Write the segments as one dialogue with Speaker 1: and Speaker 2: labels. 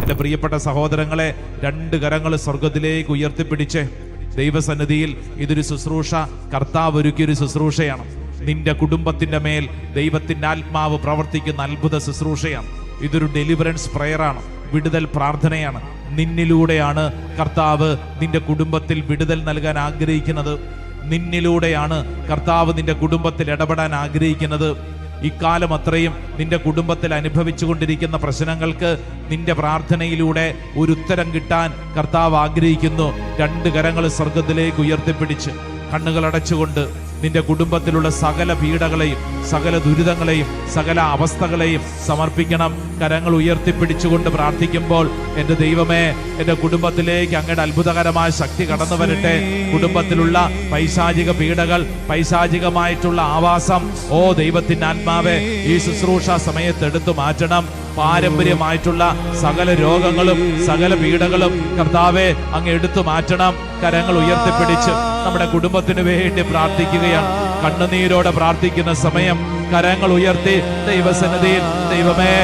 Speaker 1: എന്റെ പ്രിയപ്പെട്ട സഹോദരങ്ങളെ രണ്ട് കരങ്ങൾ സ്വർഗത്തിലേക്ക് ഉയർത്തിപ്പിടിച്ച് ദൈവസന്നിധിയിൽ ഇതൊരു ശുശ്രൂഷ കർത്താവ് ഒരുക്കിയൊരു ശുശ്രൂഷയാണ്. നിന്റെ കുടുംബത്തിന്റെ മേൽ ദൈവത്തിന്റെ ആത്മാവ് പ്രവർത്തിക്കുന്ന അത്ഭുത ശുശ്രൂഷയാണ്. ഇതൊരു ഡെലിവറൻസ് പ്രയറാണ് വിടുതൽ പ്രാർത്ഥനയാണ്. നിന്നിലൂടെയാണ് കർത്താവ് നിന്റെ കുടുംബത്തിൽ വിടുതൽ നൽകാൻ ആഗ്രഹിക്കുന്നത്. നിന്നിലൂടെയാണ് കർത്താവ് നിന്റെ കുടുംബത്തിൽ ഇടപെടാൻ ആഗ്രഹിക്കുന്നത്. ഇക്കാലം അത്രയും നിന്റെ കുടുംബത്തിൽ അനുഭവിച്ചുകൊണ്ടിരിക്കുന്ന പ്രശ്നങ്ങൾക്ക് നിന്റെ പ്രാർത്ഥനയിലൂടെ ഒരു ഉത്തരം കിട്ടാൻ കർത്താവ് ആഗ്രഹിക്കുന്നു. രണ്ട് കരങ്ങൾ സ്വർഗത്തിലേക്ക് ഉയർത്തിപ്പിടിച്ച് കണ്ണുകൾ അടച്ചുകൊണ്ട് നിന്റെ കുടുംബത്തിലുള്ള സകല പീഡകളെയും സകല ദുരിതങ്ങളെയും സകല അവസ്ഥകളെയും സമർപ്പിക്കണം. കരങ്ങൾ ഉയർത്തിപ്പിടിച്ചുകൊണ്ട് പ്രാർത്ഥിക്കുമ്പോൾ എന്റെ ദൈവമേ എന്റെ കുടുംബത്തിലേക്ക് അങ്ങയുടെ അത്ഭുതകരമായ ശക്തി കടന്നു വരട്ടെ. കുടുംബത്തിലുള്ള പൈശാചിക പീഡകൾ പൈശാചികമായിട്ടുള്ള ആവാസം ഓ ദൈവത്തിന്റെ ആത്മാവെ ഈ ശുശ്രൂഷ സമയത്ത് എടുത്തു മാറ്റണം. പാരമ്പര്യമായിട്ടുള്ള സകല രോഗങ്ങളും സകല പീഡകളും കർത്താവെ അങ്ങ് എടുത്തു മാറ്റണം. കരങ്ങൾ ഉയർത്തിപ്പിടിച്ച് നമ്മുടെ കുടുംബത്തിന് വേണ്ടി പ്രാർത്ഥിക്കുകയാണ്. കണ്ണുനീരോടെ പ്രാർത്ഥിക്കുന്ന സമയം കരങ്ങൾ ഉയർത്തി ദൈവസന്നിധിയിൽ ദൈവമേ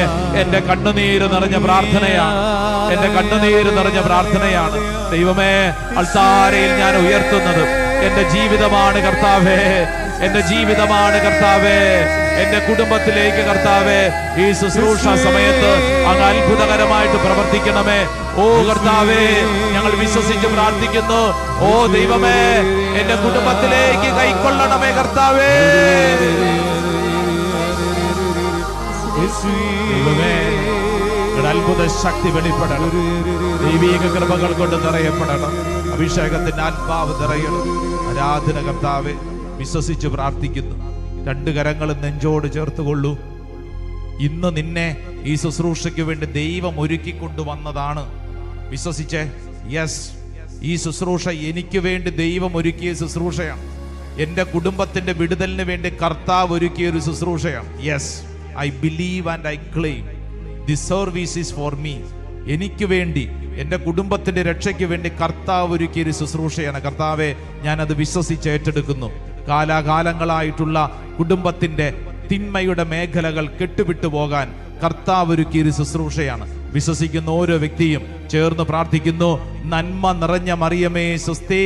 Speaker 1: എന്റെ കണ്ണുനീര് നിറഞ്ഞ പ്രാർത്ഥനയാണ്. എന്റെ കണ്ണുനീര് നിറഞ്ഞ പ്രാർത്ഥനയാണ്. ദൈവമേ അൾത്താരയിൽ ഞാൻ ഉയർത്തുന്നത്. എന്റെ ജീവിതമാണ് കർത്താവേ എന്റെ ജീവിതമാണ് കർത്താവേ. എന്റെ കുടുംബത്തിലേക്ക് കർത്താവേ ഈ ശുശ്രൂഷ സമയത്ത് അങ്ങ് അത്ഭുതകരമായിട്ട് പ്രവർത്തിക്കണമേ. ഓ കർത്താവേ ഞങ്ങൾ വിശ്വസിച്ച് പ്രാർത്ഥിക്കുന്നു. ഓ ദൈവമേ എന്റെ കുടുംബത്തിലേക്ക് കൈക്കൊള്ളണമേ കർത്താവേ. അത്ഭുത ശക്തി വെളിപ്പെടണം. ദൈവീക കൃപകൾ കൊണ്ട് നിറയപ്പെടണം. അഭിഷേകത്തിന്റെ ആത്മാവ് നിറയണം. ആരാധന കർത്താവെ വിശ്വസിച്ച് പ്രാർത്ഥിക്കുന്നു. രണ്ട് കരങ്ങളും നെഞ്ചോട് ചേർത്തുകൊള്ളൂ. ഇന്ന് നിന്നെ ഈ ശുശ്രൂഷയ്ക്ക് വേണ്ടി ദൈവം ഒരുക്കി കൊണ്ടുവന്നതാണ് വിശ്വസിച്ചേ? യെസ് ഈ ശുശ്രൂഷ എനിക്ക് വേണ്ടി ദൈവം ഒരുക്കിയ ശുശ്രൂഷയാണ്. എന്റെ കുടുംബത്തിന്റെ വിടുതലിന് വേണ്ടി കർത്താവ് ഒരുക്കിയ ഒരു ശുശ്രൂഷയാണ്. Yes I believe and I claim the service is for me എനിക്ക് വേണ്ടി എന്റെ കുടുംബത്തിന്റെ രക്ഷയ്ക്ക് വേണ്ടി കർത്താവ് ഒരുക്കിയ ഒരു ശുശ്രൂഷയാണ്. കർത്താവെ ഞാനത് വിശ്വസിച്ച് ഏറ്റെടുക്കുന്നു. കാലാകാലങ്ങളായിട്ടുള്ള കുടുംബത്തിന്റെ തിന്മയുടെ മേഖലകൾ കെട്ടുവിട്ടു പോകാൻ കർത്താവ് ഒരുക്കിയൊരു ശുശ്രൂഷയാണ്. വിശ്വസിക്കുന്ന ഓരോ വ്യക്തിയും ചേർന്ന് പ്രാർത്ഥിക്കുന്നു നന്മ നിറഞ്ഞ മറിയമേ സ്വസ്തി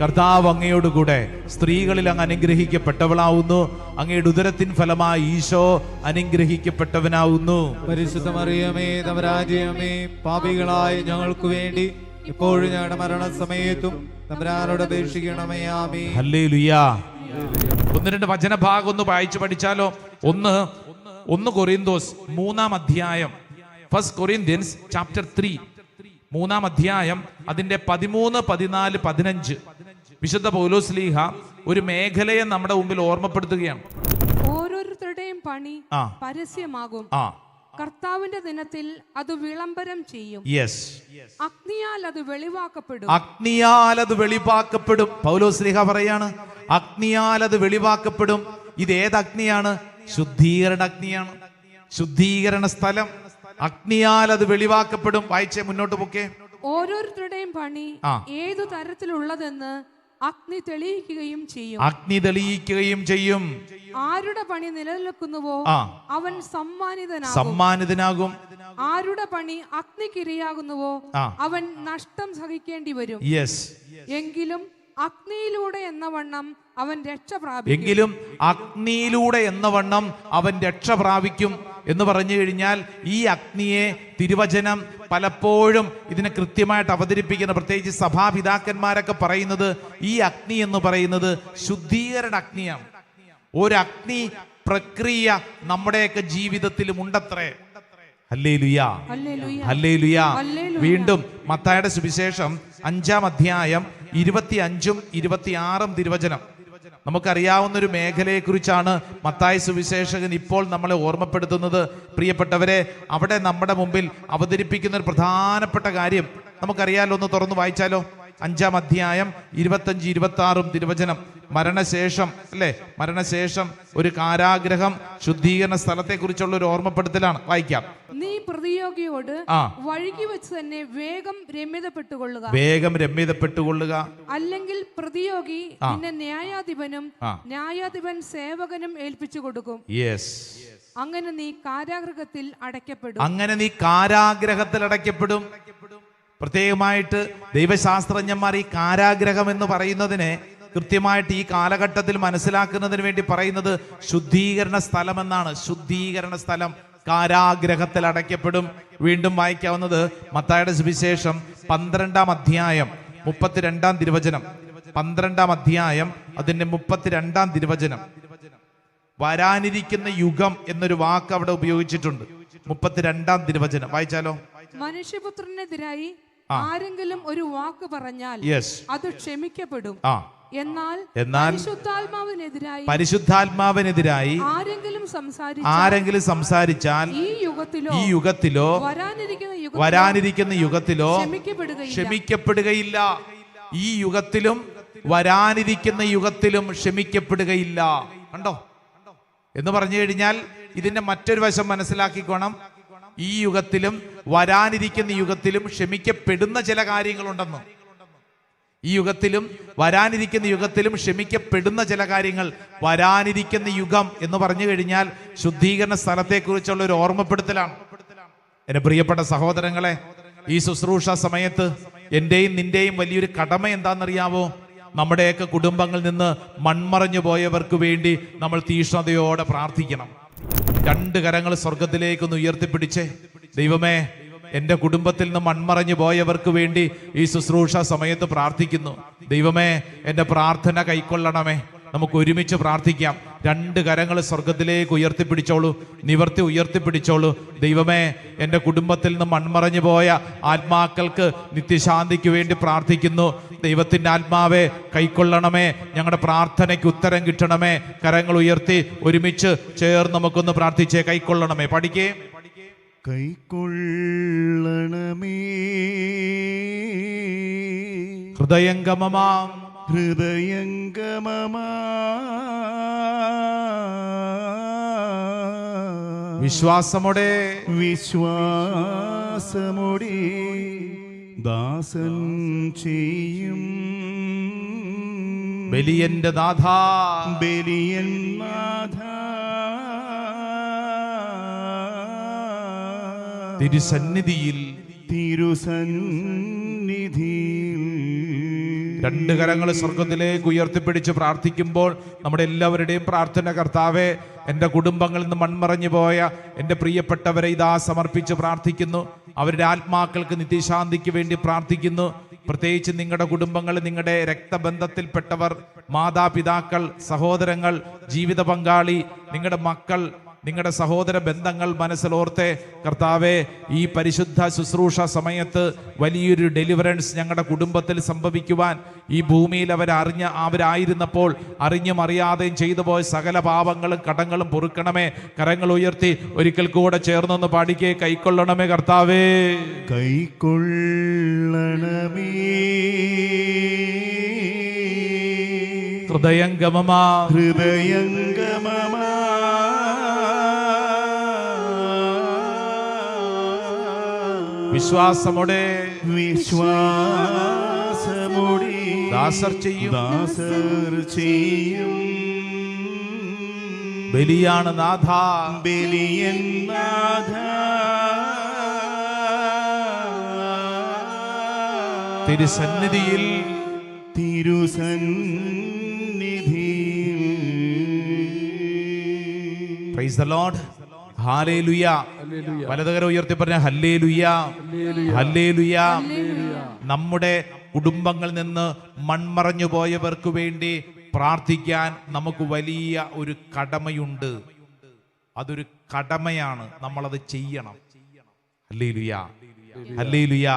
Speaker 1: കർത്താവ് അങ്ങയോടുകൂടെ സ്ത്രീകളിൽ അങ്ങ് അനുഗ്രഹിക്കപ്പെട്ടവളാവുന്നു. അങ്ങയുടെ ഉദരത്തിൻ ഫലമായി ഈശോ അനുഗ്രഹിക്കപ്പെട്ടവനാവുന്നു.
Speaker 2: പരിശുദ്ധ മറിയമേ തമരാജയമേ പാപികളായ ഞങ്ങൾക്ക് വേണ്ടി ഇപ്പോഴും ഞങ്ങളുടെ മരണസമയത്തും തമരാനോട് അപേക്ഷിക്കണമേ ആമേ
Speaker 1: ഹല്ലേലൂയാ. ഒന്ന് രണ്ട് വചനഭാഗം ഒന്ന് വായിച്ചു പഠിച്ചാലോ? ഒന്ന് ഒന്ന് കൊറിന്തോസ് മൂന്നാം അധ്യായം. ഫസ്റ്റ് കൊറിന്ത്യൻസ് ചാപ്റ്റർ ത്രീ മൂന്നാം അധ്യായം അതിന്റെ പതിമൂന്ന് പതിനാല് പതിനഞ്ച്. വിശുദ്ധ പൗലോസ് ലീഹ ഒരു മേഖലയെ നമ്മുടെ മുമ്പിൽ ഓർമ്മപ്പെടുത്തുകയാണ്.
Speaker 3: ഓരോരുത്തരുടെയും പണി പരസ്യമാകും. കർത്താവിന്റെ ദിനത്തിൽ അത് വിളംബരം ചെയ്യും.
Speaker 1: യെസ്
Speaker 3: അഗ്നിയാൽ അത് വെളിവാക്കപ്പെടും.
Speaker 1: അഗ്നിയാൽ അത് വെളിവാക്കപ്പെടും. പൗലോസ് ലീഹ പറയാണ് അഗ്നിയാൽ അത് വെളിവാക്കപ്പെടും. ഇത് ഏത് അഗ്നിയാണ്? ശുദ്ധീകരണ അഗ്നിയാണ്. ശുദ്ധീകരണ സ്ഥലം. അഗ്നിയാൽ അത് വെളിവാക്കപ്പെടും. വായിച്ചേ മുന്നോട്ട് പോക്കേ.
Speaker 3: ഓരോരുത്തരുടെയും പണി. ഏതു തരത്തിലുള്ളതെന്ന് അഗ്നി തെളിയിക്കുകയും ചെയ്യും.
Speaker 1: അഗ്നി തെളിയിക്കുകയും ചെയ്യും.
Speaker 3: ആരുടെ പണി നിലനിൽക്കുന്നുവോ അവൻ സമ്മാനിതനാകും.
Speaker 1: സമ്മാനിതനാകും.
Speaker 3: ആരുടെ പണി അഗ്നിക്കിരയാകുന്നുവോ അവൻ നഷ്ടം സഹിക്കേണ്ടി വരും.
Speaker 1: യെസ്
Speaker 3: എങ്കിലും അഗ്നിയിലൂടെ എന്ന വണ്ണം അവൻ രക്ഷ പ്രാപിക്കും.
Speaker 1: എങ്കിലും അഗ്നിയിലൂടെ എന്ന വണ്ണം അവൻ രക്ഷ പ്രാപിക്കും എന്ന് പറഞ്ഞു കഴിഞ്ഞാൽ ഈ അഗ്നിയെ തിരുവചനം പലപ്പോഴും ഇതിനെ കൃത്യമായിട്ട് അവതരിപ്പിക്കുന്ന പ്രത്യേകിച്ച് സഭാപിതാക്കന്മാരൊക്കെ പറയുന്നത് ഈ അഗ്നി എന്ന് പറയുന്നത് ശുദ്ധീകരണ അഗ്നിയാണ്. ഒരു അഗ്നി പ്രക്രിയ നമ്മുടെയൊക്കെ ജീവിതത്തിലും ഉണ്ടത്രേ. വീണ്ടും മത്തായുടെ സുവിശേഷം അഞ്ചാം അധ്യായം ഇരുപത്തി അഞ്ചും ഇരുപത്തിയാറും തിരുവചനം. നമുക്കറിയാവുന്ന ഒരു മേഖലയെ കുറിച്ചാണ് മത്തായ സുവിശേഷകൻ ഇപ്പോൾ നമ്മളെ ഓർമ്മപ്പെടുത്തുന്നത്. പ്രിയപ്പെട്ടവരെ അവിടെ നമ്മുടെ മുമ്പിൽ അവതരിപ്പിക്കുന്ന ഒരു പ്രധാനപ്പെട്ട കാര്യം നമുക്കറിയാലോ ഒന്ന് തുറന്നു വായിച്ചാലോ? അഞ്ചാം അധ്യായം ഇരുപത്തഞ്ച് ഇരുപത്തി ആറും തിരുവചനം. മരണശേഷം അല്ലേ? മരണശേഷം ഒരു കാരാഗ്രഹം ശുദ്ധീകരണ സ്ഥലത്തെ കുറിച്ചുള്ള ഒരു ഓർമ്മപ്പെടുത്തലാണ്. വായിക്കാം.
Speaker 3: നീ പ്രതിയോഗിയോട്. വഴുകി വെച്ച് തന്നെ വേഗം രമ്യതപ്പെട്ടുകൊള്ളുക.
Speaker 1: വേഗം രമ്യതപ്പെട്ടുകൊള്ളുക.
Speaker 3: അല്ലെങ്കിൽ പ്രതിയോഗി നിന്നെ ന്യായാധിപനും ന്യായാധിപൻ സേവകനും ഏൽപ്പിച്ചു കൊടുക്കും.
Speaker 1: യെസ്
Speaker 3: അങ്ങനെ നീ കാരാഗ്രഹത്തിൽ അടയ്ക്കപ്പെടും.
Speaker 1: അങ്ങനെ നീ കാരാഗ്രഹത്തിൽ അടയ്ക്കപ്പെടും. പ്രത്യേകമായിട്ട് ദൈവശാസ്ത്രജ്ഞന്മാർ ഈ കാരാഗ്രഹം എന്ന് പറയുന്നതിനെ കൃത്യമായിട്ട് ഈ കാലഘട്ടത്തിൽ മനസ്സിലാക്കുന്നതിന് വേണ്ടി പറയുന്നത് ശുദ്ധീകരണ സ്ഥലം എന്നാണ് ശുദ്ധീകരണ സ്ഥലം കാരാഗ്രഹത്തിൽ അടയ്ക്കപ്പെടും. വീണ്ടും വായിക്കാവുന്നത് മത്തായുടെ സുവിശേഷം പന്ത്രണ്ടാം അധ്യായം മുപ്പത്തിരണ്ടാം തിരുവചനം. പന്ത്രണ്ടാം അധ്യായം അതിന്റെ മുപ്പത്തിരണ്ടാം തിരുവചനം. വരാനിരിക്കുന്ന യുഗം എന്നൊരു വാക്ക് അവിടെ ഉപയോഗിച്ചിട്ടുണ്ട്. മുപ്പത്തിരണ്ടാം തിരുവചനം. വായിച്ചാലോ?
Speaker 3: മനുഷ്യപുത്രനെതിരായി ആരെങ്കിലും ഒരു വാക്ക് പറഞ്ഞാൽ അത് ക്ഷമിക്കപ്പെടും. എന്നാൽ
Speaker 1: എന്നാൽ
Speaker 3: പരിശുദ്ധാത്മാവിനെതിരായി
Speaker 1: പരിശുദ്ധാത്മാവിനെതിരായി
Speaker 3: ആരെങ്കിലും സംസാരിച്ച
Speaker 1: ആരെങ്കിലും സംസാരിച്ചാൽ
Speaker 3: ഈ യുഗത്തിലോ
Speaker 1: ഈ യുഗത്തിലോ
Speaker 3: വരാനിരിക്കുന്ന യുഗത്തിലോ
Speaker 1: വരാനിരിക്കുന്ന യുഗത്തിലോ
Speaker 3: ക്ഷമിക്കപ്പെടുകയില്ല.
Speaker 1: ക്ഷമിക്കപ്പെടുകയില്ല. ഈ യുഗത്തിലും വരാനിരിക്കുന്ന യുഗത്തിലും ക്ഷമിക്കപ്പെടുകയില്ല. കണ്ടോ? എന്ന് പറഞ്ഞു കഴിഞ്ഞാൽ ഇതിന്റെ മറ്റൊരു വശം മനസ്സിലാക്കിക്കോണം. ഈ യുഗത്തിലും വരാനിരിക്കുന്ന യുഗത്തിലും ക്ഷമിക്കപ്പെടുന്ന ചില കാര്യങ്ങളുണ്ടെന്ന്. ഈ യുഗത്തിലും വരാനിരിക്കുന്ന യുഗത്തിലും ക്ഷമിക്കപ്പെടുന്ന ചില കാര്യങ്ങൾ വരാനിരിക്കുന്ന യുഗം എന്ന് പറഞ്ഞു കഴിഞ്ഞാൽ ശുദ്ധീകരണ സ്ഥലത്തെക്കുറിച്ചുള്ള ഒരു ഓർമ്മപ്പെടുത്തലാണ്. എന്റെ പ്രിയപ്പെട്ട സഹോദരങ്ങളെ ഈ ശുശ്രൂഷ സമയത്ത് എന്റെയും നിന്റെയും വലിയൊരു കടമ എന്താണെന്നറിയാവോ? നമ്മുടെയൊക്കെ കുടുംബങ്ങളിൽ നിന്ന് മൺമറഞ്ഞു പോയവർക്ക് വേണ്ടി നമ്മൾ തീഷ്ണതയോടെ പ്രാർത്ഥിക്കണം. രണ്ട് കരങ്ങൾ സ്വർഗത്തിലേക്കൊന്ന് ഉയർത്തിപ്പിടിച്ച്. ദൈവമേ എന്റെ കുടുംബത്തിൽ നിന്ന് മൺമറഞ്ഞു പോയവർക്ക് വേണ്ടി ഈ ശുശ്രൂഷ സമയത്ത് പ്രാർത്ഥിക്കുന്നു. ദൈവമേ എന്റെ പ്രാർത്ഥന കൈക്കൊള്ളണമേ. നമുക്ക് ഒരുമിച്ച് പ്രാർത്ഥിക്കാം. രണ്ട് കരങ്ങൾ സ്വർഗത്തിലേക്ക് ഉയർത്തിപ്പിടിച്ചോളൂ. നിവർത്തി ഉയർത്തിപ്പിടിച്ചോളൂ. ദൈവമേ എന്റെ കുടുംബത്തിൽ നിന്ന് മൺമറഞ്ഞു പോയ ആത്മാക്കൾക്ക് നിത്യശാന്തിക്ക് വേണ്ടി പ്രാർത്ഥിക്കുന്നു. ദൈവത്തിന്റെ ആത്മാവെ കൈക്കൊള്ളണമേ. ഞങ്ങളുടെ പ്രാർത്ഥനയ്ക്ക് ഉത്തരം കിട്ടണമേ. കരങ്ങൾ ഉയർത്തി ഒരുമിച്ച് ചേർന്ന് നമുക്കൊന്ന് പ്രാർത്ഥിച്ചേ കൈക്കൊള്ളണമേ. പഠിക്കേ.
Speaker 4: കൈക്കൊള്ളണമേ.
Speaker 1: ഹൃദയംഗമമാം.
Speaker 4: ഹൃദയംഗമമാ.
Speaker 1: വിശ്വാസമോടെ.
Speaker 4: വിശ്വാസമുടെ. ദാസൻ ചെയ്യും.
Speaker 1: ബലിയന്റെ നാഥ.
Speaker 4: ബലിയൻ നാഥ.
Speaker 1: തിരുസന്നിധിയിൽ.
Speaker 4: തിരുസന്നിധിയിൽ.
Speaker 1: രണ്ട് കരങ്ങൾ സ്വർഗത്തിലേക്ക് ഉയർത്തിപ്പിടിച്ച് പ്രാർത്ഥിക്കുമ്പോൾ നമ്മുടെ എല്ലാവരുടെയും പ്രാർത്ഥന കർത്താവെ എന്റെ കുടുംബങ്ങളിൽ നിന്ന് മൺമറഞ്ഞു പോയ എന്റെ പ്രിയപ്പെട്ടവരെ ഇതാ സമർപ്പിച്ച് പ്രാർത്ഥിക്കുന്നു. അവരുടെ ആത്മാക്കൾക്ക് നിത്യശാന്തിക്ക് വേണ്ടി പ്രാർത്ഥിക്കുന്നു. പ്രത്യേകിച്ച് നിങ്ങളുടെ കുടുംബങ്ങൾ നിങ്ങളുടെ രക്തബന്ധത്തിൽപ്പെട്ടവർ മാതാപിതാക്കൾ സഹോദരങ്ങൾ ജീവിത പങ്കാളി നിങ്ങളുടെ മക്കൾ നിങ്ങളുടെ സഹോദര ബന്ധങ്ങൾ മനസ്സിലോർത്തെ കർത്താവെ ഈ പരിശുദ്ധ ശുശ്രൂഷ സമയത്ത് വലിയൊരു ഡെലിവറൻസ് ഞങ്ങളുടെ കുടുംബത്തിൽ സംഭവിക്കുവാൻ ഈ ഭൂമിയിൽ അവരറിഞ്ഞ അവരായിരുന്നപ്പോൾ അറിഞ്ഞും അറിയാതെയും ചെയ്തു പോയ സകല പാപങ്ങളും കടങ്ങളും പൊറുക്കണമേ. കരങ്ങൾ ഉയർത്തി ഒരിക്കൽ കൂടെ ചേർന്നൊന്ന് പാടിക്കേ കൈക്കൊള്ളണമേ കർത്താവേ.
Speaker 4: കൈക്കൊള്ളണമേ.
Speaker 1: ഹൃദയംഗമമാ.
Speaker 4: ഹൃദയംഗമമാ
Speaker 1: വിശ്വാസമോടെ.
Speaker 4: വിശ്വാസമോടെ
Speaker 1: ദാസർ ചെയ്യും.
Speaker 4: ദാസർ ചെയ്യും.
Speaker 1: ബലിയാണ് നാഥ.
Speaker 4: ബലിയൻ നാഥ.
Speaker 1: തിരുസന്നിധിയിൽ.
Speaker 4: തിരുസന്നിധി
Speaker 1: പ്രൈസ് ദ ലോർഡ് ഹാലേലുയ വലതുകര ഉയർത്തി പറഞ്ഞ ഹല്ലേലുയ ഹല്ലേലുയ. നമ്മുടെ കുടുംബങ്ങളിൽ നിന്ന് മൺമറഞ്ഞു പോയവർക്ക് വേണ്ടി പ്രാർത്ഥിക്കാൻ നമുക്ക് വലിയ ഒരു കടമയുണ്ട്. അതൊരു കടമയാണ് നമ്മളത് ചെയ്യണം. ഹല്ലേലുയ. ഹല്ലേലൂയ.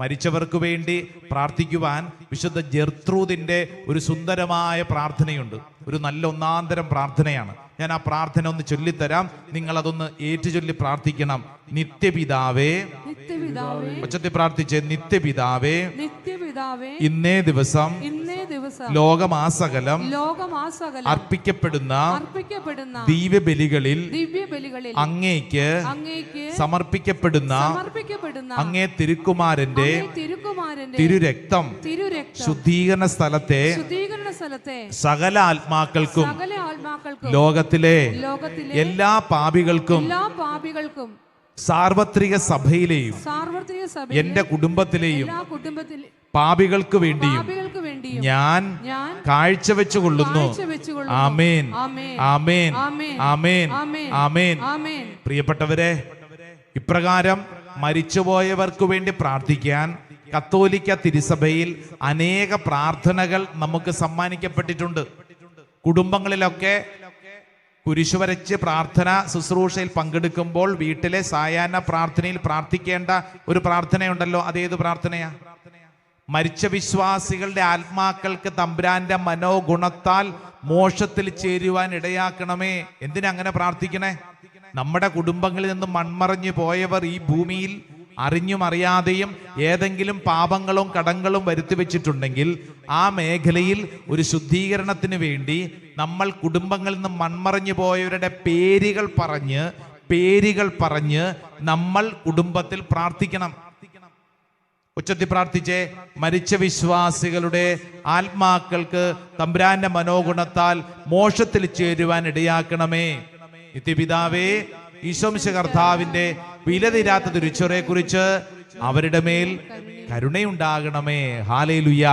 Speaker 1: മരിച്ചവർക്ക് വേണ്ടി പ്രാർത്ഥിക്കുവാൻ വിശുദ്ധ ജെർത്രൂദിന്റെ ഒരു സുന്ദരമായ പ്രാർത്ഥനയുണ്ട്. ഒരു നല്ല ഒന്നാന്തരം പ്രാർത്ഥനയാണ്. ഞാൻ ആ പ്രാർത്ഥന ഒന്ന് ചൊല്ലിത്തരാം. നിങ്ങൾ അതൊന്ന് ഏറ്റുചൊല്ലി പ്രാർത്ഥിക്കണം. നിത്യപിതാവേ.
Speaker 3: നിത്യപിതാവേ.
Speaker 1: ഉച്ചത്തിൽ പ്രാർത്ഥിച്ച് നിത്യപിതാവേ.
Speaker 3: നിത്യപിതാവേ.
Speaker 1: ഇന്നേ ദിവസം
Speaker 3: ദിവസം.
Speaker 1: ലോകമാസകലം
Speaker 3: ലോകമാസകലം
Speaker 1: അർപ്പിക്കപ്പെടുന്ന
Speaker 3: അർപ്പിക്കപ്പെടുന്ന
Speaker 1: ദിവ്യബലികളിൽ
Speaker 3: ദിവ്യബലികളിൽ
Speaker 1: അങ്ങേക്ക്
Speaker 3: അങ്ങേക്ക്
Speaker 1: സമർപ്പിക്കപ്പെടുന്ന
Speaker 3: സമർപ്പിക്കപ്പെടുന്ന
Speaker 1: അങ്ങേ തിരുക്കുമാരന്റെ
Speaker 3: തിരുക്കുമാരന്റെ
Speaker 1: തിരുരക്തം
Speaker 3: തിരുരക്തം
Speaker 1: ശുദ്ധീകരണ സ്ഥലത്തെ
Speaker 3: ശുദ്ധീകരണ സ്ഥലത്തെ
Speaker 1: സകല ആത്മാക്കൾക്കും
Speaker 3: സകല ആത്മാക്കൾക്കും
Speaker 1: ലോകത്തിലെ
Speaker 3: ലോകത്തിലെ
Speaker 1: എല്ലാ പാപികൾക്കും
Speaker 3: എല്ലാ പാപികൾക്കും
Speaker 1: സാർവത്രിക സഭയിലെയും
Speaker 3: സാർവത്രിക സഭ
Speaker 1: എന്റെ കുടുംബത്തിലെയും
Speaker 3: എല്ലാ
Speaker 1: വേണ്ടിയും
Speaker 3: പാപികൾക്ക് വേണ്ടിയും
Speaker 1: ഞാൻ കാഴ്ചവെച്ചു കൊള്ളുന്നു. ആമേൻ.
Speaker 3: ആമേൻ.
Speaker 1: ആമേൻ.
Speaker 3: ആമേൻ.
Speaker 1: പ്രിയപ്പെട്ടവരെ ഇപ്രകാരം മരിച്ചുപോയവർക്ക് വേണ്ടി പ്രാർത്ഥിക്കാൻ കത്തോലിക്ക തിരുസഭയിൽ അനേക പ്രാർത്ഥനകൾ നമുക്ക് സമ്മാനിക്കപ്പെട്ടിട്ടുണ്ട്. കുടുംബങ്ങളിലൊക്കെ കുരിശുവരച്ച് പ്രാർത്ഥന ശുശ്രൂഷയിൽ പങ്കെടുക്കുമ്പോൾ വീട്ടിലെ സായാഹ്ന പ്രാർത്ഥനയിൽ പ്രാർത്ഥിക്കേണ്ട ഒരു പ്രാർത്ഥനയുണ്ടല്ലോ. അതേത് പ്രാർത്ഥനയാ? മരിച്ച വിശ്വാസികളുടെ ആത്മാക്കൾക്ക് തമ്പുരാന്റെ മനോഗുണത്താൽ മോക്ഷത്തിൽ ചേരുവാൻ ഇടയാക്കണമേ. എന്തിനാ അങ്ങനെ പ്രാർത്ഥിക്കണേ? നമ്മുടെ കുടുംബങ്ങളിൽ നിന്ന് മൺമറഞ്ഞു പോയവർ ഈ ഭൂമിയിൽ അറിഞ്ഞും അറിയാതെയും ഏതെങ്കിലും പാപങ്ങളും കടങ്ങളും വരുത്തി വെച്ചിട്ടുണ്ടെങ്കിൽ ആ മേഖലയിൽ ഒരു ശുദ്ധീകരണത്തിന് വേണ്ടി നമ്മൾ കുടുംബങ്ങളിൽ നിന്ന് മൺമറഞ്ഞു പോയവരുടെ പേരുകൾ പറഞ്ഞ് പേരുകൾ പറഞ്ഞ് നമ്മൾ കുടുംബത്തിൽ പ്രാർത്ഥിക്കണം. ഉച്ചത്തിൽ പ്രാർത്ഥിച്ചേ മരിച്ച വിശ്വാസികളുടെ ആത്മാക്കൾക്ക് തമ്പുരാന്റെ മനോഗുണത്താൽ മോക്ഷത്തിൽ ചേരുവാൻ ഇടയാക്കണമേ. നിത്യപിതാവേ ഈശോംശ കർത്താവിന്റെ വിലതിരാത്ത തിരിച്ചൊറെ കുറിച്ച് അവരുടെ മേൽ കരുണയുണ്ടാകണമേ. ഹാലേലുയ.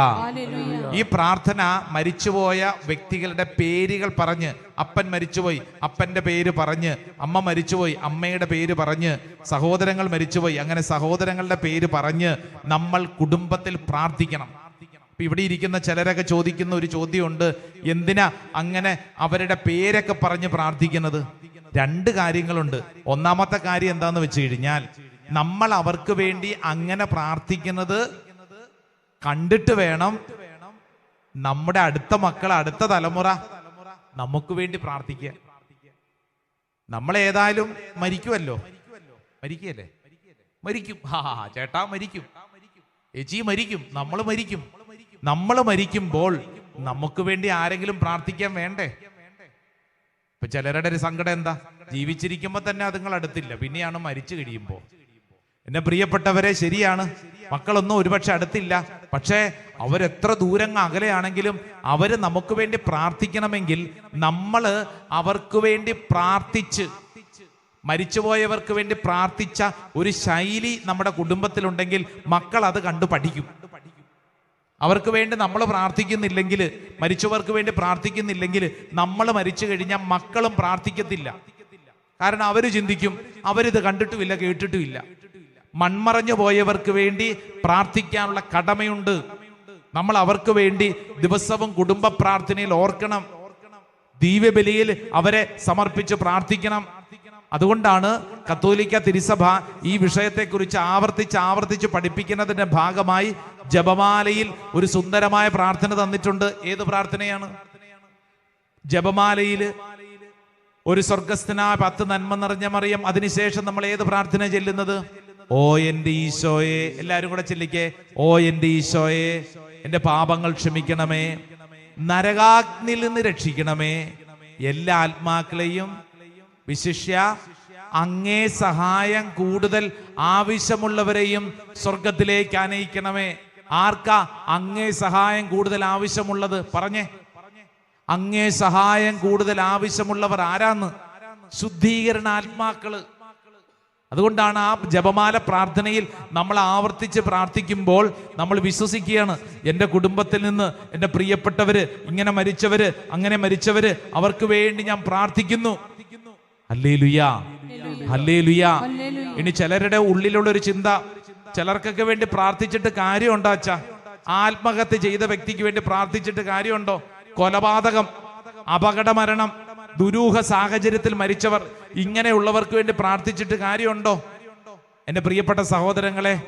Speaker 1: ഈ പ്രാർത്ഥന മരിച്ചുപോയ വ്യക്തികളുടെ പേരുകൾ പറഞ്ഞ് അപ്പൻ മരിച്ചുപോയി അപ്പന്റെ പേര് പറഞ്ഞ് അമ്മ മരിച്ചുപോയി അമ്മയുടെ പേര് പറഞ്ഞ് സഹോദരങ്ങൾ മരിച്ചുപോയി അങ്ങനെ സഹോദരങ്ങളുടെ പേര് പറഞ്ഞ് നമ്മൾ കുടുംബത്തിൽ പ്രാർത്ഥിക്കണം. ഇപ്പൊ ഇവിടെ ഇരിക്കുന്ന ചിലരൊക്കെ ചോദിക്കുന്ന ഒരു ചോദ്യമുണ്ട് എന്തിനാ അങ്ങനെ അവരുടെ പേരൊക്കെ പറഞ്ഞ് പ്രാർത്ഥിക്കുന്നത്? രണ്ട് കാര്യങ്ങളുണ്ട്. ഒന്നാമത്തെ കാര്യം എന്താന്ന് വെച്ച് കഴിഞ്ഞാൽ നമ്മൾ അവർക്ക് വേണ്ടി അങ്ങനെ പ്രാർത്ഥിക്കുന്നത് കണ്ടിട്ട് വേണം നമ്മുടെ അടുത്ത മക്കൾ അടുത്ത തലമുറ നമുക്ക് വേണ്ടി പ്രാർത്ഥിക്കുക. നമ്മൾ ഏതായാലും മരിക്കുമല്ലോ മരിക്കുകയല്ലേ? മരിക്കും. ഹാ ചേട്ടാ മരിക്കും. ചേച്ചി മരിക്കും. നമ്മൾ മരിക്കും. നമ്മൾ മരിക്കുമ്പോൾ നമുക്ക് വേണ്ടി ആരെങ്കിലും പ്രാർത്ഥിക്കാൻ വേണ്ടേ? ഇപ്പൊ ചിലരുടെ ഒരു സങ്കടം എന്താ? ജീവിച്ചിരിക്കുമ്പോ തന്നെ അതുങ്ങൾ അടുത്തില്ല പിന്നെയാണ് മരിച്ചു കഴിയുമ്പോ. എന്നെ പ്രിയപ്പെട്ടവരെ ശരിയാണ്. മക്കളൊന്നും ഒരുപക്ഷെ അടുത്തില്ല. പക്ഷേ അവരെത്ര ദൂരങ്ങ് അകലെയാണെങ്കിലും അവർ നമുക്ക് വേണ്ടി പ്രാർത്ഥിക്കണമെങ്കിൽ നമ്മൾ അവർക്ക് വേണ്ടി പ്രാർത്ഥിച്ച് മരിച്ചുപോയവർക്ക് വേണ്ടി പ്രാർത്ഥിച്ച ഒരു ശൈലി നമ്മുടെ കുടുംബത്തിലുണ്ടെങ്കിൽ മക്കൾ അത് കണ്ടു പഠിക്കും. അവർക്ക് വേണ്ടി നമ്മൾ പ്രാർത്ഥിക്കുന്നില്ലെങ്കിൽ മരിച്ചവർക്ക് വേണ്ടി പ്രാർത്ഥിക്കുന്നില്ലെങ്കിൽ നമ്മൾ മരിച്ചു കഴിഞ്ഞാൽ മക്കളും പ്രാർത്ഥിക്കത്തില്ല. കാരണം അവർ ചിന്തിക്കും അവരിത് കണ്ടിട്ടുമില്ല കേട്ടിട്ടുമില്ല. മൺമറഞ്ഞു പോയവർക്ക് വേണ്ടി പ്രാർത്ഥിക്കാനുള്ള കടമയുണ്ട്. നമ്മൾ അവർക്ക് വേണ്ടി ദിവസവും കുടുംബ പ്രാർത്ഥനയിൽ ഓർക്കണം. ദിവ്യബലിയിൽ അവരെ സമർപ്പിച്ച് പ്രാർത്ഥിക്കണം. അതുകൊണ്ടാണ് കത്തോലിക്ക തിരുസഭ ഈ വിഷയത്തെക്കുറിച്ച് ആവർത്തിച്ച് ആവർത്തിച്ച് പഠിപ്പിക്കുന്നതിന്റെ ഭാഗമായി ജപമാലയിൽ ഒരു സുന്ദരമായ പ്രാർത്ഥന തന്നിട്ടുണ്ട്. ഏത് പ്രാർത്ഥനയാണ്? ജപമാലയിൽ ഒരു സ്വർഗസ്ഥനായ പത്ത് നന്മ നിറഞ്ഞ മറിയം അതിനുശേഷം നമ്മൾ ഏത് പ്രാർത്ഥന ചെല്ലുന്നത്? ഓ എന്റെ ഈശോയെ. എല്ലാരും കൂടെ ചെല്ലിക്കേ. ഓ എന്റെ ഈശോയെ. എന്റെ പാപങ്ങൾ ക്ഷമിക്കണമേ. നരകാഗ്നിൽ നിന്ന് രക്ഷിക്കണമേ. എല്ലാ ആത്മാക്കളെയും വിശിഷ്യ അങ്ങേ സഹായം കൂടുതൽ ആവശ്യമുള്ളവരെയും സ്വർഗത്തിലേക്ക് അനയിക്കണമേ ആർക്കാ അങ്ങേ സഹായം കൂടുതൽ ആവശ്യമുള്ളത്? പറഞ്ഞേ. അങ്ങേ സഹായം കൂടുതൽ ആവശ്യമുള്ളവർ ആരാന്ന്? ശുദ്ധീകരണ ആത്മാക്കൾ. അതുകൊണ്ടാണ് ആ ജപമാല പ്രാർത്ഥനയിൽ നമ്മൾ ആവർത്തിച്ച് പ്രാർത്ഥിക്കുമ്പോൾ നമ്മൾ വിശ്വസിക്കുകയാണ്. എന്റെ കുടുംബത്തിൽ നിന്ന് എന്റെ പ്രിയപ്പെട്ടവര് ഇങ്ങനെ മരിച്ചവര് അങ്ങനെ മരിച്ചവര് അവർക്ക് വേണ്ടി ഞാൻ പ്രാർത്ഥിക്കുന്നു. അല്ലേ ലുയാ അല്ലേ ലുയാ. ഇനി ചിലരുടെ ഉള്ളിലുള്ള ഒരു ചിന്ത ചിലർക്കൊക്കെ വേണ്ടി പ്രാർത്ഥിച്ചിട്ട് കാര്യമുണ്ടോ ആത്മഹത്യ ചെയ്ത വ്യക്തിക്ക് വേണ്ടി പ്രാർത്ഥിച്ചിട്ട് കാര്യമുണ്ടോ? കൊലപാതകം അപകട മരണം ദുരൂഹ സാഹചര്യത്തിൽ മരിച്ചവർ ഇങ്ങനെയുള്ളവർക്ക് വേണ്ടി പ്രാർത്ഥിച്ചിട്ട് കാര്യമുണ്ടോ? എന്റെ പ്രിയപ്പെട്ട സഹോദരങ്ങളെ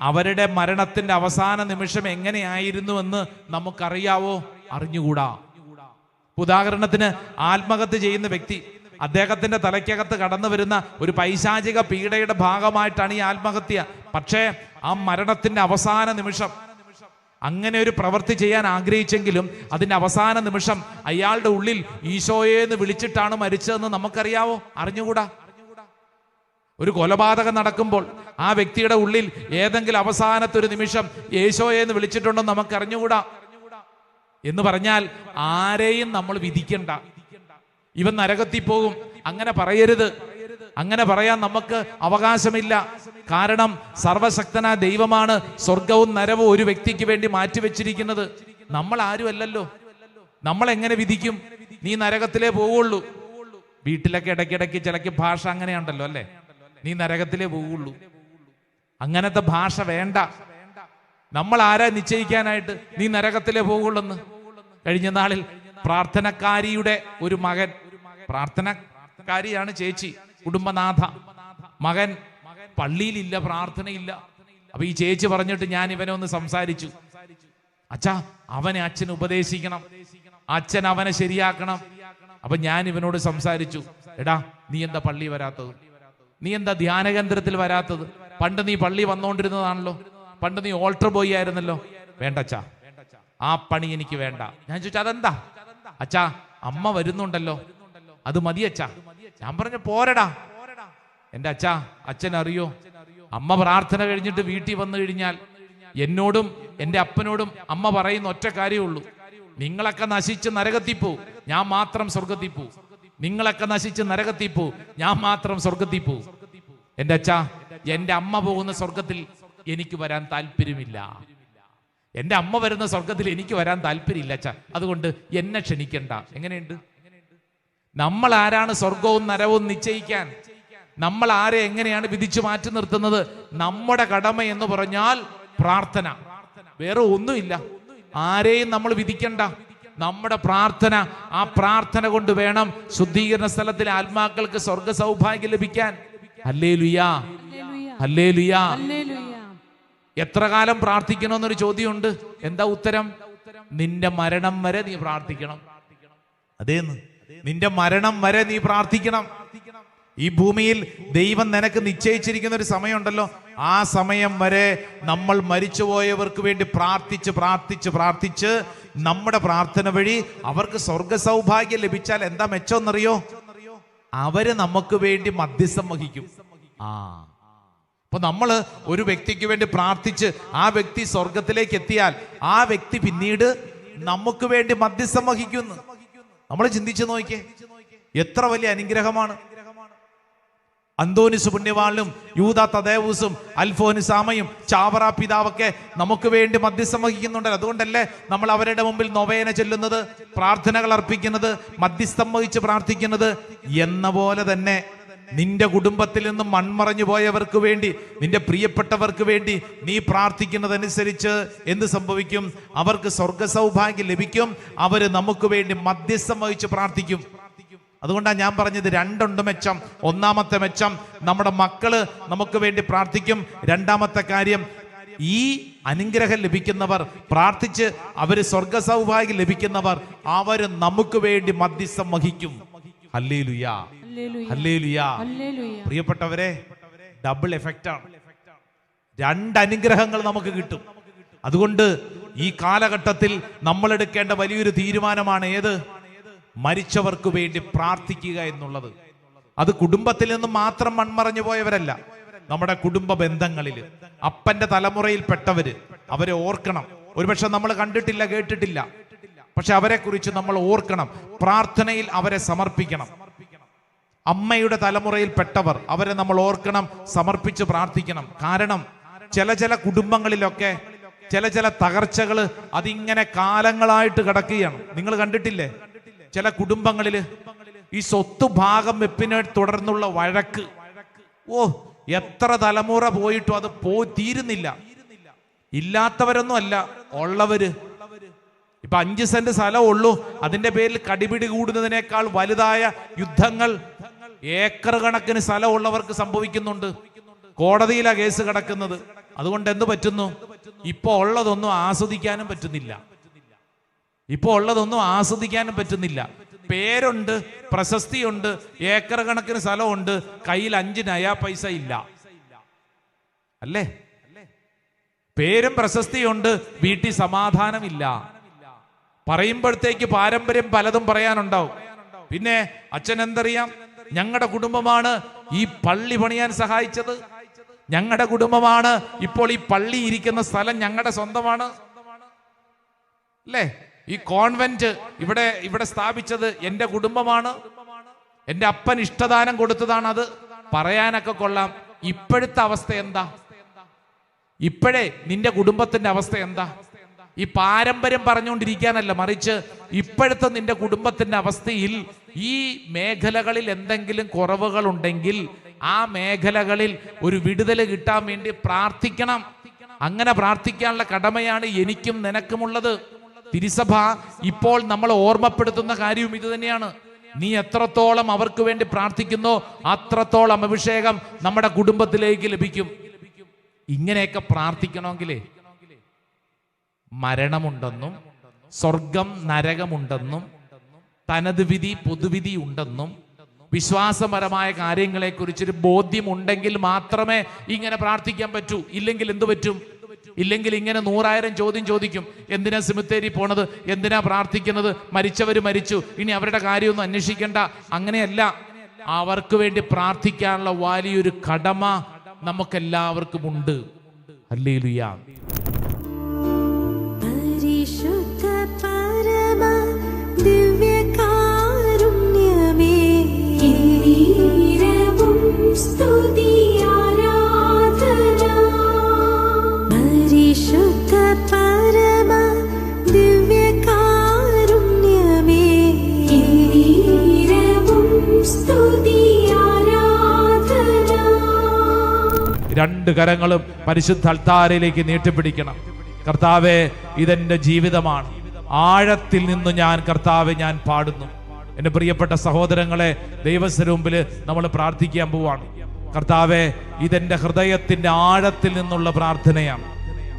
Speaker 1: അവരുടെ മരണത്തിന്റെ അവസാന നിമിഷം എങ്ങനെയായിരുന്നുവെന്ന് നമുക്കറിയാവോ? അറിഞ്ഞുകൂടാ. ഉദാഹരണത്തിന് ആത്മഹത്യ ചെയ്യുന്ന വ്യക്തി അദ്ദേഹത്തിന്റെ തലയ്ക്കകത്ത് കടന്നു വരുന്ന ഒരു പൈശാചിക പീഡയുടെ ഭാഗമായിട്ടാണ് ഈ ആത്മഹത്യ. പക്ഷേ ആ മരണത്തിന്റെ അവസാന നിമിഷം അങ്ങനെ ഒരു പ്രവൃത്തി ചെയ്യാൻ ആഗ്രഹിച്ചെങ്കിലും അതിന്റെ അവസാന നിമിഷം അയാളുടെ ഉള്ളിൽ ഈശോയെ എന്ന് വിളിച്ചിട്ടാണ് മരിച്ചതെന്ന് നമുക്കറിയാവോ? അറിഞ്ഞുകൂടാ? ഒരു കൊലപാതകം നടക്കുമ്പോൾ ആ വ്യക്തിയുടെ ഉള്ളിൽ ഏതെങ്കിലും അവസാനത്തെ ഒരു നിമിഷം യേശോയെന്ന് വിളിച്ചിട്ടുണ്ടോ നമുക്ക് അറിഞ്ഞുകൂടാ എന്ന് പറഞ്ഞാൽ ആരെയും നമ്മൾ വിധിക്കണ്ട. ഇവൻ നരകത്തിൽ പോകും. അങ്ങനെ പറയരുത്. അങ്ങനെ പറയാൻ നമുക്ക് അവകാശമില്ല. കാരണം സർവശക്തനായ ദൈവമാണ് സ്വർഗവും നരവും ഒരു വ്യക്തിക്ക് വേണ്ടി മാറ്റിവെച്ചിരിക്കുന്നത്. നമ്മൾ ആരുമല്ലല്ലോ നമ്മൾ എങ്ങനെ വിധിക്കും? നീ നരകത്തിലേ പോവുള്ളൂ. വീട്ടിലൊക്കെ ഇടയ്ക്കിടയ്ക്ക് ചിലക്ക് ഭാഷ അങ്ങനെയുണ്ടല്ലോ അല്ലേ? നീ നരകത്തിലേ പോവുള്ളൂ. അങ്ങനത്തെ ഭാഷ വേണ്ട. നമ്മൾ ആരാ നിശ്ചയിക്കാനായിട്ട്? നീ നരകത്തിലേ പോകുള്ളെന്ന് കഴിഞ്ഞ നാളിൽ പ്രാർത്ഥനക്കാരിയുടെ ഒരു മകൻ. പ്രാർത്ഥനക്കാരിയാണ് ചേച്ചി. കുടുംബനാഥ മകൻ പള്ളിയിലില്ല പ്രാർത്ഥനയില്ല. അപ്പൊ ഈ ചേച്ചി പറഞ്ഞിട്ട് ഞാൻ ഇവനെ ഒന്ന് സംസാരിച്ചു. അച്ഛാ അവനെ അച്ഛൻ ഉപദേശിക്കണം. അച്ഛൻ അവനെ ശരിയാക്കണം. അപ്പൊ ഞാൻ ഇവനോട് സംസാരിച്ചു. എടാ നീ എന്താ പള്ളി വരാത്തത്? നീ എന്താ ധ്യാന കേന്ദ്രത്തിൽ വരാത്തത്? പണ്ട് നീ പള്ളി വന്നുകൊണ്ടിരുന്നതാണല്ലോ പണ്ട് നീ ഓൾട്ടർ ബോയ് ആയിരുന്നല്ലോ. വേണ്ട അച്ഛാ ആ പണി എനിക്ക് വേണ്ട. ഞാൻ ചോദിച്ചു അതെന്താ? അച്ഛാ അമ്മ വരുന്നുണ്ടല്ലോ. അത് മതി അച്ഛാ. ഞാൻ പറഞ്ഞു പോരടാ. എന്റെ അച്ഛാ അച്ഛൻ അറിയോ അമ്മ പ്രാർത്ഥന കഴിഞ്ഞിട്ട് വീട്ടിൽ വന്നു കഴിഞ്ഞാൽ എന്നോടും എന്റെ അപ്പനോടും അമ്മ പറയുന്ന ഒറ്റ കാര്യമുള്ളൂ നിങ്ങളൊക്കെ നശിച്ച് നരകത്തിൽ പോ ഞാൻ മാത്രം സ്വർഗത്തിൽ പോ നിങ്ങളൊക്കെ നശിച്ച് നരകത്തിൽ പോ ഞാൻ മാത്രം സ്വർഗത്തിൽ പോ എന്റെ അച്ഛാ എന്റെ അമ്മ പോകുന്ന സ്വർഗത്തിൽ എനിക്ക് വരാൻ താല്പര്യമില്ല. എന്റെ അമ്മ വരുന്ന സ്വർഗത്തിൽ എനിക്ക് വരാൻ താല്പര്യമില്ല അച്ഛാ. അതുകൊണ്ട് എന്നെ ക്ഷണിക്കണ്ട. എങ്ങനെയുണ്ട്? നമ്മൾ ആരാണ് സ്വർഗവും നരവും നിശ്ചയിക്കാൻ? നമ്മൾ ആരെ എങ്ങനെയാണ് വിധിച്ചു മാറ്റി നിർത്തുന്നത്? നമ്മുടെ കടമ എന്ന് പറഞ്ഞാൽ പ്രാർത്ഥന. വേറെ ഒന്നുമില്ല. ആരെയും നമ്മൾ വിധിക്കണ്ട. നമ്മുടെ പ്രാർത്ഥന ആ പ്രാർത്ഥന കൊണ്ട് വേണം ശുദ്ധീകരണ സ്ഥലത്തിലെ ആത്മാക്കൾക്ക് സ്വർഗ സൗഭാഗ്യം ലഭിക്കാൻ. അല്ലേ ലുയാ
Speaker 3: ഹല്ലേലൂയ.
Speaker 1: അല്ലേ ലുയാ
Speaker 3: ഹല്ലേലൂയ.
Speaker 1: എത്ര കാലം പ്രാർത്ഥിക്കണമെന്നൊരു ചോദ്യമുണ്ട്? എന്താ ഉത്തരം? നിന്റെ മരണം വരെ നീ പ്രാർത്ഥിക്കണം. അതേന്ന്? നിന്റെ മരണം വരെ നീ പ്രാർത്ഥിക്കണം. ഈ ഭൂമിയിൽ ദൈവം നിനക്ക് നിശ്ചയിച്ചിരിക്കുന്ന ഒരു സമയമുണ്ടല്ലോ. ആ സമയം വരെ നമ്മൾ മരിച്ചുപോയവർക്ക് വേണ്ടി പ്രാർത്ഥിച്ച് പ്രാർത്ഥിച്ച് പ്രാർത്ഥിച്ച് നമ്മുടെ പ്രാർത്ഥന വഴി അവർക്ക് സ്വർഗ സൗഭാഗ്യം ലഭിച്ചാൽ എന്താ മെച്ചമെന്നറിയോ? അവർ നമുക്ക് വേണ്ടി മധ്യസ്ഥം വഹിക്കും. ആ. അപ്പൊ നമ്മൾ ഒരു വ്യക്തിക്ക് വേണ്ടി പ്രാർത്ഥിച്ച് ആ വ്യക്തി സ്വർഗത്തിലേക്ക് എത്തിയാൽ ആ വ്യക്തി പിന്നീട് നമുക്ക് വേണ്ടി മധ്യസ്ഥം വഹിക്കുന്നു. നമ്മൾ ചിന്തിച്ചു നോക്കിയേ. എത്ര വലിയ അനുഗ്രഹമാണ്. അന്തോനിസ് പുണ്യവാളിലും യൂത തദേവൂസും അൽഫോനിസാമയും ചാവറ പിതാവൊക്കെ നമുക്ക് വേണ്ടി മധ്യസ്ഥം വഹിക്കുന്നുണ്ടല്ലോ. അതുകൊണ്ടല്ലേ നമ്മൾ അവരുടെ മുമ്പിൽ നൊവേന ചെല്ലുന്നത് പ്രാർത്ഥനകൾ അർപ്പിക്കുന്നത് മധ്യസ്ഥം വഹിച്ച് പ്രാർത്ഥിക്കുന്നത് എന്ന പോലെ തന്നെ നിന്റെ കുടുംബത്തിൽ നിന്നും മൺമറഞ്ഞു പോയവർക്ക് വേണ്ടി നിന്റെ പ്രിയപ്പെട്ടവർക്ക് വേണ്ടി നീ പ്രാർത്ഥിക്കുന്നതനുസരിച്ച് എന്ത് സംഭവിക്കും? അവർക്ക് സ്വർഗ സൗഭാഗ്യം ലഭിക്കും. അവർ നമുക്ക് വേണ്ടി മധ്യസ്ഥം വഹിച്ച് പ്രാർത്ഥിക്കും. അതുകൊണ്ടാണ് ഞാൻ പറഞ്ഞത് രണ്ടുണ്ട് മെച്ചം ഒന്നാമത്തെ മെച്ചം നമ്മുടെ മക്കൾ നമുക്ക് വേണ്ടി പ്രാർത്ഥിക്കും. രണ്ടാമത്തെ കാര്യം ഈ അനുഗ്രഹം ലഭിക്കുന്നവർ പ്രാർത്ഥിച്ച് അവർ സ്വർഗ സൗഭാഗ്യം ലഭിക്കുന്നവർ അവർ നമുക്ക് വേണ്ടി മധ്യസ്ഥം വഹിക്കും. അല്ലേ പ്രിയപ്പെട്ടവരെ ഡബിൾ എഫക്റ്റ് ആണ്. രണ്ട് അനുഗ്രഹങ്ങൾ നമുക്ക് കിട്ടും. അതുകൊണ്ട് ഈ കാലഘട്ടത്തിൽ നമ്മൾ എടുക്കേണ്ട വലിയൊരു തീരുമാനമാണ് ഏത്? മരിച്ചവർക്ക് വേണ്ടി പ്രാർത്ഥിക്കുക എന്നുള്ളത്. അത് കുടുംബത്തിൽ നിന്ന് മാത്രം മൺമറഞ്ഞു പോയവരല്ല. നമ്മുടെ കുടുംബ ബന്ധങ്ങളിൽ. അപ്പന്റെ തലമുറയിൽപ്പെട്ടവര്. അവരെ ഓർക്കണം. ഒരുപക്ഷെ നമ്മൾ കണ്ടിട്ടില്ല കേട്ടിട്ടില്ല. പക്ഷെ അവരെ കുറിച്ച് നമ്മൾ ഓർക്കണം. പ്രാർത്ഥനയിൽ അവരെ സമർപ്പിക്കണം. അമ്മയുടെ തലമുറയിൽപ്പെട്ടവർ അവരെ നമ്മൾ ഓർക്കണം സമർപ്പിച്ച് പ്രാർത്ഥിക്കണം. കാരണം ചില ചില കുടുംബങ്ങളിലൊക്കെ ചില ചില തകർച്ചകൾ അതിങ്ങനെ കാലങ്ങളായിട്ട് കിടക്കുകയാണ്. നിങ്ങൾ കണ്ടിട്ടില്ലേ? ചില കുടുംബങ്ങളിൽ ഈ സ്വത്ത് ഭാഗം വെപ്പിനെ തുടർന്നുള്ള വഴക്ക്. ഓ എത്ര തലമുറ പോയിട്ടും അത് പോയി തീരുന്നില്ല. ഇല്ലാത്തവരൊന്നും അല്ല ഉള്ളവര്. ഇപ്പൊ അഞ്ച് സെന്റ് സ്ഥലം ഉള്ളൂ. അതിന്റെ പേരിൽ കടിപിടി കൂടുന്നതിനേക്കാൾ വലുതായ യുദ്ധങ്ങൾ ഏക്കർ കണക്കിന് സ്ഥലമുള്ളവർക്ക് സംഭവിക്കുന്നുണ്ട്. കോടതിയിലാ കേസ് കിടക്കുന്നത്. അതുകൊണ്ട് എന്ത് പറ്റുന്നു? ഇപ്പൊ ഉള്ളതൊന്നും ആസ്വദിക്കാനും പറ്റുന്നില്ല. ഇപ്പൊ ഉള്ളതൊന്നും ആസ്വദിക്കാനും പറ്റുന്നില്ല. പേരുണ്ട് പ്രശസ്തിയുണ്ട് ഏക്കർ കണക്കിന് സ്ഥലമുണ്ട്. കയ്യിൽ അഞ്ച് നയാ പൈസ ഇല്ല. അല്ലേ? പേരും പ്രശസ്തിയുണ്ട് വീട്ടിൽ സമാധാനമില്ല. പറയുമ്പോഴത്തേക്ക് പാരമ്പര്യം പലതും പറയാനുണ്ടാവും. പിന്നെ അച്ഛൻ എന്തറിയാം? ഞങ്ങളുടെ കുടുംബമാണ് ഈ പള്ളി പണിയാൻ സഹായിച്ചത്. ഞങ്ങളുടെ കുടുംബമാണ് ഇപ്പോൾ ഈ പള്ളി ഇരിക്കുന്ന സ്ഥലം ഞങ്ങളുടെ സ്വന്തമാണ്. അല്ലേ? ഈ കോൺവെന്റ് ഇവിടെ ഇവിടെ സ്ഥാപിച്ചത് എന്റെ കുടുംബമാണ്. എന്റെ അപ്പൻ ഇഷ്ടദാനം കൊടുത്തതാണ് അത് പറയാനൊക്കെ കൊള്ളാം. ഇപ്പോഴത്തെ അവസ്ഥ എന്താ? ഇപ്പോഴേ നിന്റെ കുടുംബത്തിന്റെ അവസ്ഥ എന്താ? ഈ പാരമ്പര്യം പറഞ്ഞുകൊണ്ടിരിക്കാനല്ല മറിച്ച് ഇപ്പോഴത്തെ നിന്റെ കുടുംബത്തിന്റെ അവസ്ഥയിൽ ഈ മേഖലകളിൽ എന്തെങ്കിലും കുറവുകൾ ഉണ്ടെങ്കിൽ ആ മേഖലകളിൽ ഒരു വിടുതൽ കിട്ടാൻ വേണ്ടി പ്രാർത്ഥിക്കണം. അങ്ങനെ പ്രാർത്ഥിക്കാനുള്ള കടമയാണ് എനിക്കും നിനക്കുമുള്ളത്. തിരുസഭ ഇപ്പോൾ നമ്മൾ ഓർമ്മപ്പെടുത്തുന്ന കാര്യവും ഇത് തന്നെയാണ്. നീ എത്രത്തോളം അവർക്ക് വേണ്ടി പ്രാർത്ഥിക്കുന്നോ അത്രത്തോളം അഭിഷേകം നമ്മുടെ കുടുംബത്തിലേക്ക് ലഭിക്കും. ഇങ്ങനെയൊക്കെ പ്രാർത്ഥിക്കണമെങ്കിലേ മരണമുണ്ടെന്നും സ്വർഗം നരകമുണ്ടെന്നും തനത് വിധി പൊതുവിധി ഉണ്ടെന്നും വിശ്വാസപരമായ കാര്യങ്ങളെക്കുറിച്ചൊരു ബോധ്യമുണ്ടെങ്കിൽ മാത്രമേ ഇങ്ങനെ പ്രാർത്ഥിക്കാൻ പറ്റൂ. ഇല്ലെങ്കിൽ എന്തു പറ്റും? ഇല്ലെങ്കിൽ ഇങ്ങനെ നൂറായിരം ചോദ്യം ചോദിക്കും. എന്തിനാ സിമിത്തേരി പോണത്? എന്തിനാ പ്രാർത്ഥിക്കുന്നത്? മരിച്ചവർ മരിച്ചു. ഇനി അവരുടെ കാര്യമൊന്നും അന്വേഷിക്കേണ്ട. അങ്ങനെയല്ല. അവർക്ക് വേണ്ടി പ്രാർത്ഥിക്കാനുള്ള വലിയൊരു കടമ നമുക്കെല്ലാവർക്കും ഉണ്ട് അല്ലേ രണ്ട് കരങ്ങളും പരിശുദ്ധ അൾത്താരയിലേക്ക് നീട്ടിപ്പിടിക്കണം. കർത്താവെ ഇതെന്റെ ജീവിതമാണ്. ആഴത്തിൽ നിന്ന് ഞാൻ കർത്താവെ ഞാൻ പാടുന്നു. എന്റെ പ്രിയപ്പെട്ട സഹോദരങ്ങളെ ദൈവസ്വരൂപിൽ നമ്മൾ പ്രാർത്ഥിക്കാൻ പോവാണ്. കർത്താവെ ഇതെന്റെ ഹൃദയത്തിന്റെ ആഴത്തിൽ നിന്നുള്ള പ്രാർത്ഥനയാണ്.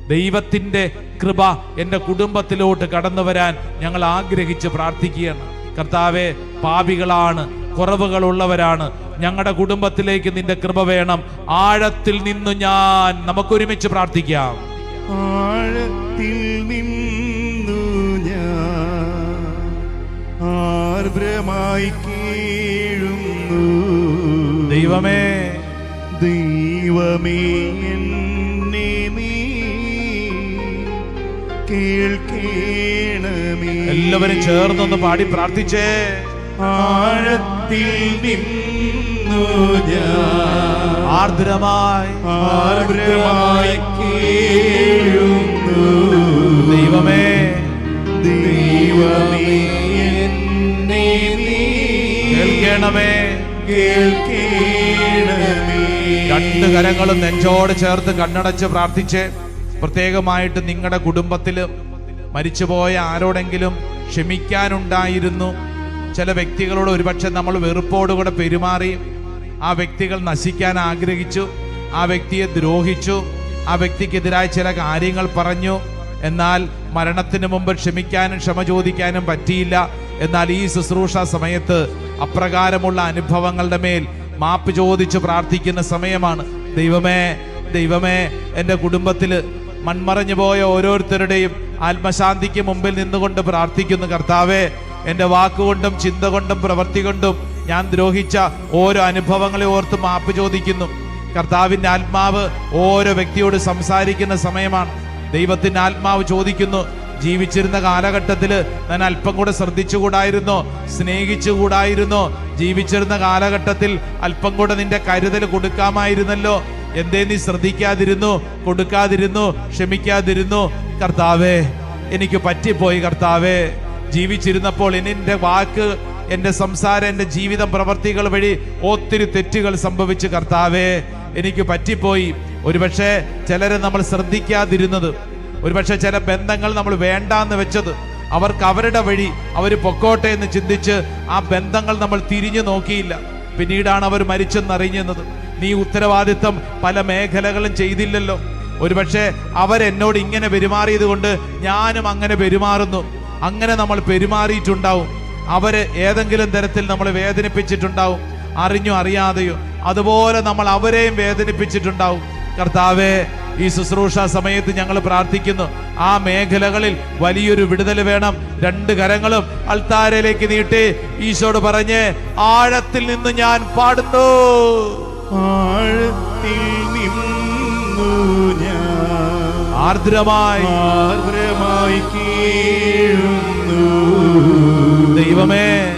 Speaker 1: ദൈവത്തിന്റെ കൃപ എന്റെ കുടുംബത്തിലോട്ട് കടന്നു വരാൻ ഞങ്ങൾ ആഗ്രഹിച്ച് പ്രാർത്ഥിക്കുകയാണ്. കർത്താവെ പാപികളാണ് കുറവുകളുള്ളവരാണ്. ഞങ്ങളുടെ കുടുംബത്തിലേക്ക് നിന്റെ കൃപ വേണം. ആഴത്തിൽ നിന്നു ഞാൻ നമുക്കൊരുമിച്ച് പ്രാർത്ഥിക്കാം.
Speaker 4: ആഴത്തിൽ നിന്നു ഞാൻ ആർദ്രമായി കീഴുന്നു.
Speaker 1: ദൈവമേ.
Speaker 4: ദൈവമേ എന്നെ നീ കേൾക്കേണമേ.
Speaker 1: എല്ലാവരും ചേർന്നൊന്ന് പാടി പ്രാർത്ഥിച്ചേ.
Speaker 4: ആഴത്തിൽ നിന്നു ഞാൻ
Speaker 1: ആർദ്രമായി
Speaker 4: ആർദ്രമായി കീഴുന്നു.
Speaker 1: ദൈവമേ.
Speaker 4: ദൈവമേ എന്നെ കേൾക്കണമേ
Speaker 1: കേൾക്കണമേ.
Speaker 4: കേൾക്കേണമേ.
Speaker 1: രണ്ട് കരങ്ങളും നെഞ്ചോട് ചേർത്ത് കണ്ണടച്ച് പ്രാർത്ഥിച്ച് പ്രത്യേകമായിട്ട് നിങ്ങളുടെ കുടുംബത്തിൽ മരിച്ചുപോയ ആരോടെങ്കിലും ക്ഷമിക്കാനുണ്ടായിരുന്നു. ചില വ്യക്തികളോട് ഒരുപക്ഷെ നമ്മൾ വെറുപ്പോടുകൂടെ പെരുമാറി ആ വ്യക്തികൾ നശിക്കാൻ ആഗ്രഹിച്ചു ആ വ്യക്തിയെ ദ്രോഹിച്ചു ആ വ്യക്തിക്കെതിരായ ചില കാര്യങ്ങൾ പറഞ്ഞു. എന്നാൽ മരണത്തിന് മുമ്പ് ക്ഷമിക്കാനും ക്ഷമ ചോദിക്കാനും പറ്റിയില്ല. എന്നാൽ ഈ ശുശ്രൂഷ സമയത്ത് അപ്രകാരമുള്ള അനുഭവങ്ങളുടെ മേൽ മാപ്പ് ചോദിച്ച് പ്രാർത്ഥിക്കുന്ന സമയമാണ്. ദൈവമേ ദൈവമേ എന്റെ കുടുംബത്തിൽ മൺമറഞ്ഞു പോയ ഓരോരുത്തരുടെയും ആത്മശാന്തിക്ക് മുമ്പിൽ നിന്നുകൊണ്ട് പ്രാർത്ഥിക്കുന്നു കർത്താവേ. എന്റെ വാക്കുകൊണ്ടും ചിന്ത കൊണ്ടും പ്രവൃത്തി കൊണ്ടും ഞാൻ ദ്രോഹിച്ച ഓരോ അനുഭവങ്ങളെ ഓർത്ത് മാപ്പ് ചോദിക്കുന്നു. കർത്താവിന്റെ ആത്മാവ് ഓരോ വ്യക്തിയോട് സംസാരിക്കുന്ന സമയമാണ്. ദൈവത്തിന്റെ ആത്മാവ് ചോദിക്കുന്നു ജീവിച്ചിരുന്ന കാലഘട്ടത്തിൽ ഞാൻ അല്പം കൂടെ ശ്രദ്ധിച്ചുകൂടായിരുന്നോ? സ്നേഹിച്ചുകൂടായിരുന്നോ? ജീവിച്ചിരുന്ന കാലഘട്ടത്തിൽ അല്പം കൂടെ നിന്റെ കരുതൽ കൊടുക്കാമായിരുന്നല്ലോ? എന്തേ നീ ശ്രദ്ധിക്കാതിരുന്നു? കൊടുക്കാതിരുന്നു? ക്ഷമിക്കാതിരുന്നു? കർത്താവേ എനിക്ക് പറ്റിപ്പോയി കർത്താവേ. ജീവിച്ചിരുന്നപ്പോൾ എന്റെ വാക്ക് എന്റെ സംസാരം എന്റെ ജീവിതം പ്രവർത്തികൾ വഴി ഒത്തിരി തെറ്റുകൾ സംഭവിച്ചു കർത്താവേ എനിക്ക് പറ്റിപ്പോയി. ഒരുപക്ഷെ ചിലരെ നമ്മൾ ശ്രദ്ധിക്കാതിരുന്നത് ഒരുപക്ഷെ ചില ബന്ധങ്ങൾ നമ്മൾ വേണ്ടാന്ന് വെച്ചത് അവർക്ക് അവരുടെ വഴി അവർ പൊക്കോട്ടെ എന്ന് ചിന്തിച്ച് ആ ബന്ധങ്ങൾ നമ്മൾ തിരിഞ്ഞു നോക്കിയില്ല. പിന്നീടാണ് അവർ മരിച്ചെന്നറിഞ്ഞത് നീ ഉത്തരവാദിത്തം പല മേഖലകളും ചെയ്തില്ലല്ലോ. ഒരുപക്ഷെ അവരെന്നോട് ഇങ്ങനെ പെരുമാറിയത് കൊണ്ട് ഞാനും അങ്ങനെ പെരുമാറുന്നു. അങ്ങനെ നമ്മൾ പെരുമാറിയിട്ടുണ്ടാവും. അവർ ഏതെങ്കിലും തരത്തിൽ നമ്മൾ വേദനിപ്പിച്ചിട്ടുണ്ടാവും. അറിഞ്ഞോ അറിയാതെയോ. അതുപോലെ നമ്മൾ അവരെയും വേദനിപ്പിച്ചിട്ടുണ്ടാവും. കർത്താവേ ഈ ശുശ്രൂഷ സമയത്ത് ഞങ്ങൾ പ്രാർത്ഥിക്കുന്നു. ആ മേഖലകളിൽ വലിയൊരു വിടുതൽ വേണം. രണ്ട് കരങ്ങളും അൾത്താരയിലേക്ക് നീട്ടി ഈശോട് പറഞ്ഞ് ആഴത്തിൽ നിന്ന് ഞാൻ പാടുന്നു.
Speaker 4: ആഴത്തിൽ
Speaker 1: ആർദ്രമായി
Speaker 4: ആർദ്രമായി കീഴുന്നു.
Speaker 1: ദൈവമേ.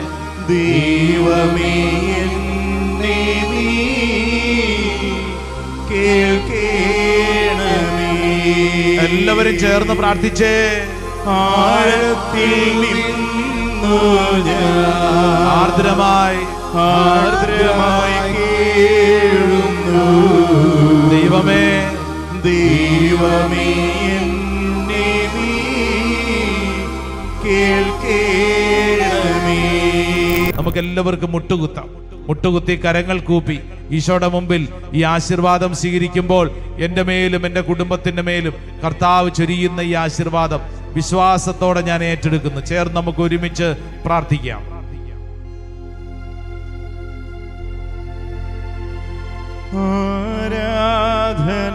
Speaker 4: ദൈവമേ എന്നെ നീ കേൾക്കേണമേ
Speaker 1: എല്ലാവരും ചേർന്ന് പ്രാർത്ഥിച്ചേ.
Speaker 4: ആഴത്തിൽ നിന്നു
Speaker 1: ആർദ്രമായി
Speaker 4: ആർദ്രമായി കേഴുന്നു.
Speaker 1: ദൈവമേ.
Speaker 4: ദൈവമേ
Speaker 1: നമുക്ക് എല്ലാവർക്കും മുട്ടുകുത്താം. മുട്ടുകുത്തി കരങ്ങൾ കൂപ്പി. ഈശോയുടെ മുമ്പിൽ ഈ ആശീർവാദം സ്വീകരിക്കുമ്പോൾ എന്റെ മേലും എന്റെ കുടുംബത്തിന്റെ മേലും കർത്താവ് ചൊരിയുന്ന ഈ ആശീർവാദം വിശ്വാസത്തോടെ ഞാൻ ഏറ്റെടുക്കുന്നു. ചേർന്ന് നമുക്ക് ഒരുമിച്ച് പ്രാർത്ഥിക്കാം.
Speaker 4: ആരാധന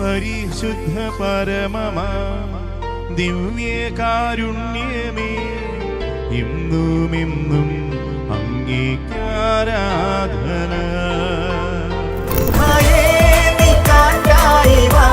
Speaker 4: പരിശുദ്ധ പരമമ ദിവ്യ കാരുണ്യമേ ഇന്നും ഇന്നും അംഗീകാരാധന നീ കാറ്റായി വാ.